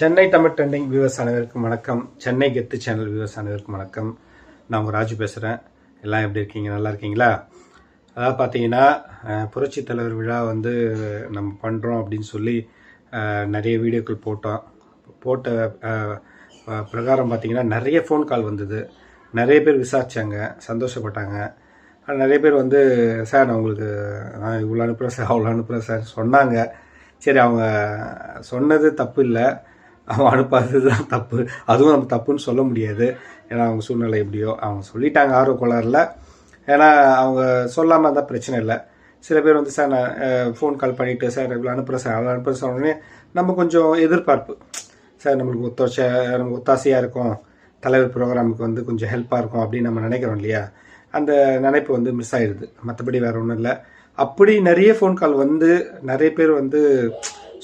Chennai Tamil trending viewers அனைவருக்கும் வணக்கம். சென்னை கெத்து சேனல் வியூவர்ஸ் அனைவருக்கும் வணக்கம். நான் உங்கள் ராஜு பேசுகிறேன் எல்லாம் எப்படி இருக்கீங்க? நல்லா இருக்கீங்களா? அதாவது பார்த்தீங்கன்னா புரட்சி தலைவர் விழா வந்து நம்ம பண்ணுறோம் அப்படின்னு சொல்லி நிறைய வீடியோக்கள் போட்டோம். போட்ட பிரகாரம் பார்த்தீங்கன்னா நிறைய ஃபோன் கால் வந்தது. நிறைய பேர் விசாரித்தாங்க சந்தோஷப்பட்டாங்க. நிறைய பேர் வந்து சார் நான் உங்களுக்கு நான் இவ்வளோ அனுப்புகிறேன் சார். அவ்வளோ அனுப்புகிறேன் சார். சொன்னாங்க. சரி அவங்க சொன்னது தப்பு இல்லை. அவன் அனுப்பாதது தான் தப்பு. அதுவும் நம்ம தப்புன்னு சொல்ல முடியாது. ஏன்னா அவங்க சூழ்நிலை எப்படியோ அவங்க சொல்லிட்டாங்க ஆர்வ கோளாறுல. ஏன்னா அவங்க சொல்லாமல் இருந்தால் பிரச்சனை இல்லை. சில பேர் வந்து சார் நான் ஃபோன் கால் பண்ணிவிட்டு சார் இவ்வளோ அனுப்புகிறேன் சார். அவ்வளோ அனுப்புகிறேன் சொன்ன உடனே நம்ம கொஞ்சம் எதிர்பார்ப்பு. சார் நம்மளுக்கு ஒத்தாசை நமக்கு ஒத்தாசையாக இருக்கும். தலைவர் ப்ரோக்ராமுக்கு வந்து கொஞ்சம் ஹெல்ப்பாக இருக்கும் அப்படின்னு நம்ம நினைக்கிறோம் இல்லையா? அந்த நினைப்பு வந்து மிஸ் ஆயிடுது மற்றபடி வேறு ஒன்றும் இல்லை. அப்படி நிறைய ஃபோன் கால் வந்து நிறைய பேர் வந்து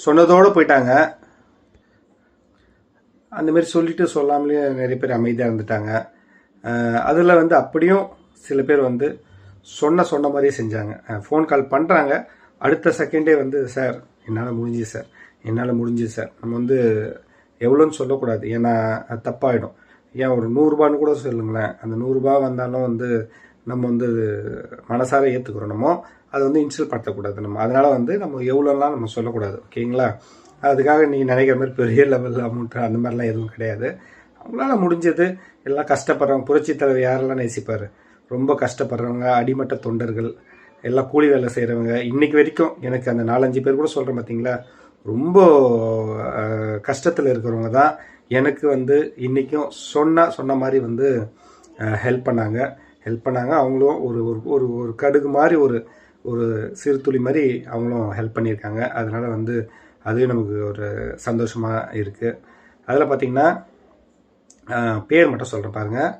சொன்னதோடு போயிட்டாங்க. அந்த மாதிரி சொல்லிட்டு சொல்லாமலேயே நிறைய பேர் அமைதியாக இருந்துட்டாங்க. அதில் வந்து அப்படியும் சில பேர் வந்து சொன்ன சொன்ன மாதிரியே செஞ்சாங்க. ஃபோன் கால் பண்ணுறாங்க அடுத்த செகண்டே வந்து சார் என்னால் முடிஞ்சுது சார். என்னால் முடிஞ்சுது சார். நம்ம வந்து எவ்வளோன்னு சொல்லக்கூடாது. ஏன்னா அது தப்பாயிடும். ஏன் ஒரு நூறுரூபான்னு கூட சொல்லுங்களேன். அந்த நூறுரூபா வந்தாலும் வந்து நம்ம வந்து மனசார ஏற்றுக்கிறோமோ அதை வந்து இன்சல்ட் படுத்தக்கூடாது. நம்ம அதனால் வந்து நம்ம எவ்வளோலாம் நம்ம சொல்லக்கூடாது. ஓகேங்களா? அதுக்காக நீங்கள் நினைக்கிற மாதிரி பெரிய லெவல் அமௌண்ட் அந்த மாதிரிலாம் எதுவும் கிடையாது. அவங்களால முடிஞ்சது எல்லாம் கஷ்டப்படுறவங்க புரட்சி தலைவர் யாரெல்லாம் நேசிப்பார்? ரொம்ப கஷ்டப்படுறவங்க அடிமட்ட தொண்டர்கள் எல்லாம் கூலி வேலை செய்கிறவங்க இன்றைக்கி வரைக்கும் எனக்கு அந்த நாலஞ்சு பேர் கூட சொல்கிறேன் பார்த்தீங்களா ரொம்ப கஷ்டத்தில் இருக்கிறவங்க தான் எனக்கு வந்து இன்றைக்கும் சொன்ன சொன்ன மாதிரி வந்து ஹெல்ப் பண்ணாங்க. ஹெல்ப் பண்ணாங்க. அவங்களும் ஒரு ஒரு ஒரு ஒரு கடுகு மாதிரி ஒரு ஒரு சிறு துளி மாதிரி அவங்களும் ஹெல்ப் பண்ணியிருக்காங்க. அதனால் வந்து அதுவே நமக்கு ஒரு சந்தோஷமாக இருக்குது அதில் பார்த்திங்கன்னா பேர் மட்டும் சொல்கிறேன் பாருங்கள்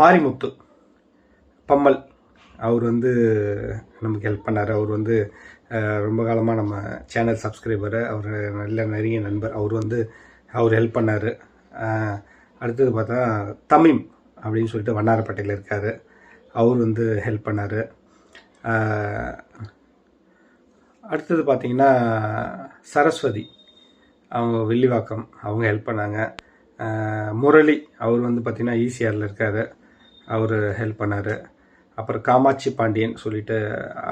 மாரிமுத்து பம்மல். அவர் வந்து நமக்கு ஹெல்ப் பண்ணார். அவர் வந்து ரொம்ப காலமாக நம்ம சேனல் சப்ஸ்கிரைபரு அவர் நல்ல நிறைய நண்பர். அவர் வந்து அவர் ஹெல்ப் பண்ணார். அடுத்தது பார்த்தா தமிம் அப்படின்னு சொல்லிட்டு வண்ணாரப்பேட்டையில் இருக்கார். அவர் வந்து ஹெல்ப் பண்ணார். அடுத்தது பார்த்தீங்கன்னா சரஸ்வதி. அவங்க வில்லிவாக்கம் அவங்க ஹெல்ப் பண்ணாங்க. முரளி அவர் வந்து பார்த்திங்கன்னா ஈசிஆரில் இருக்கார். அவர் ஹெல்ப் பண்ணார். அப்புறம் காமாட்சி பாண்டியன் சொல்லிட்டு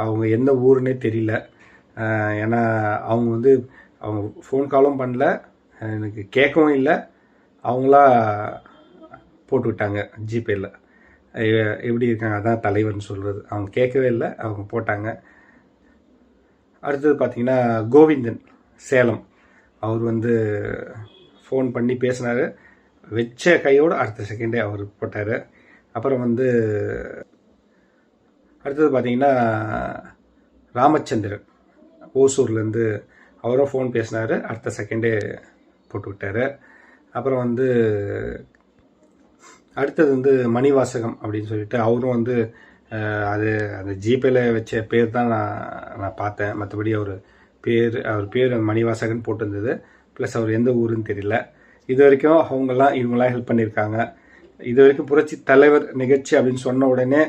அவங்க எந்த ஊருன்னே தெரியல. ஏன்னா அவங்க வந்து அவங்க ஃபோன் காலும் பண்ணல. எனக்கு கேட்கவும் இல்லை. அவங்களா போட்டு விட்டாங்க ஜிபேயில் எப்படி இருக்காங்க அதான் தலைவர்னு சொல்கிறது அவங்க கேட்கவே இல்லை அவங்க போட்டாங்க. அடுத்தது பார்த்தீங்கன்னா கோவிந்தன் சேலம். அவர் வந்து ஃபோன் பண்ணி பேசினார். வச்ச கையோடு அடுத்த செகண்டே அவர் போட்டார். அப்புறம் வந்து அடுத்தது பார்த்தீங்கன்னா ராமச்சந்திரன் ஓசூர்லேருந்து அவரும் ஃபோன் பேசினார். அடுத்த செகண்டே போட்டு விட்டார். அப்புறம் வந்து அடுத்தது வந்து மணிவாசகம் அப்படின்னு சொல்லிட்டு அவரும் வந்து அது அந்த ஜிபேல வச்ச பேர் தான் நான் நான் பார்த்தேன். மற்றபடி அவர் பேர் அவர் பேர் மணிவாசகன் போட்டிருந்தது. ப்ளஸ் அவர் எந்த ஊருன்னு தெரியல. இது வரைக்கும் அவங்கெல்லாம் இவங்கெல்லாம் ஹெல்ப் பண்ணியிருக்காங்க. இது வரைக்கும் புரட்சி தலைவர் நிகழ்ச்சி அப்படின்னு சொன்ன உடனே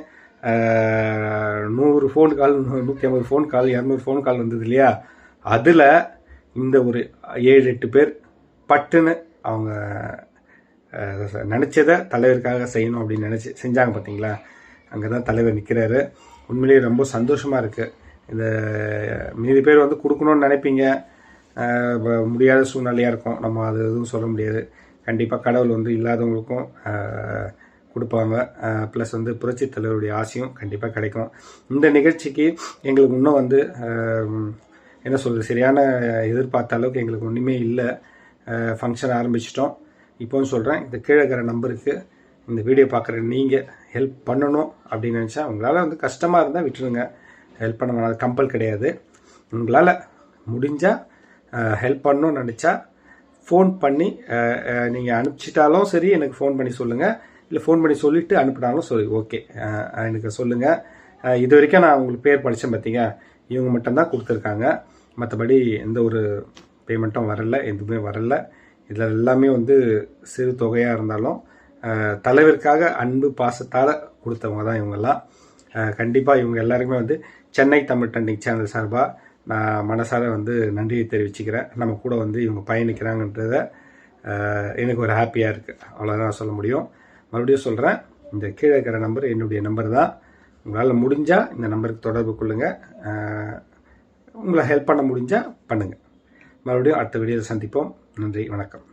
நூறு ஃபோன் கால் நூற்றி ஐம்பது ஃபோன் கால் இரநூறு ஃபோன் கால் வந்தது இல்லையா? அதில் இந்த ஒரு ஏழு எட்டு பேர் பட்டுன்னு அவங்க நினச்சதை தலைவருக்காக செய்யணும் அப்படின்னு நினச்சி செஞ்சாங்க பார்த்தீங்களா? அங்கே தான் தலைவர் நிற்கிறாரு உண்மையிலேயே ரொம்ப சந்தோஷமாக இருக்குது இந்த மீதி பேர் வந்து கொடுக்கணும்னு நினைப்பீங்க. வ- முடியாத சூழ்நிலையாக இருக்கும். நம்ம அது எதுவும் சொல்ல முடியாது. கண்டிப்பாக கடவுள் வந்து இல்லாதவங்களுக்கும் கொடுப்பாங்க. ப்ளஸ் வந்து புரட்சி தலைவருடைய ஆசையும் கண்டிப்பாக கிடைக்கும். இந்த நிகழ்ச்சிக்கு எங்களுக்கு இன்னும் வந்து என்ன சொல்கிறது சரியான எதிர்பார்த்த அளவுக்கு எங்களுக்கு ஒன்றுமே இல்லை. ஃபங்க்ஷன் ஆரம்பிச்சிட்டோம். இப்போவும் சொல்கிறேன் இந்த கீழே இருக்கிற நம்பருக்கு இந்த வீடியோ பார்க்குற நீங்கள் ஹெல்ப் பண்ணணும் அப்படின்னு நினச்சா உங்களால் வந்து கஷ்டமாக இருந்தால் விட்டுருங்க. ஹெல்ப் பண்ண வேணாம் கம்பல் கிடையாது. உங்களால் முடிஞ்சால் ஹெல்ப் பண்ணணும்னு நினச்சா ஃபோன் பண்ணி நீங்கள் அனுப்பிச்சிட்டாலும் சரி எனக்கு ஃபோன் பண்ணி சொல்லுங்கள் இல்லை ஃபோன் பண்ணி சொல்லிவிட்டு அனுப்பினாலும் சரி ஓகே எனக்கு சொல்லுங்கள் இது வரைக்கும் நான் உங்களுக்கு பேர் படித்தேன் பார்த்தீங்க இவங்க மட்டும்தான் கொடுத்துருக்காங்க. மற்றபடி எந்த ஒரு பேமெண்ட்டும் வரல எதுவுமே வரல. இதில் எல்லாமே வந்து சிறு தொகையாக இருந்தாலும் தலைவருக்காக அன்பு பாசத்தால் கொடுத்தவங்க தான் இவங்கெல்லாம் கண்டிப்பாக இவங்க எல்லாருக்குமே வந்து சென்னை தமிழ் டண்டிங் சேனல் சார்பாக நான் மனசார வந்து நன்றியை தெரிவிச்சுக்கிறேன். நம்ம கூட வந்து இவங்க பயணிக்கிறாங்கன்றத எனக்கு ஒரு ஹாப்பியாக இருக்குது அவ்வளோதான் சொல்ல முடியும். மறுபடியும் சொல்கிறேன் இந்த கீழே இருக்கிற நம்பர் என்னுடைய நம்பர் தான். உங்களால் முடிஞ்சால் இந்த நம்பருக்கு தொடர்பு கொள்ளுங்கள் உங்களை ஹெல்ப் பண்ண முடிஞ்சால் பண்ணுங்கள் மறுபடியும் அடுத்த வீடியோவில் சந்திப்போம். நன்றி வணக்கம்.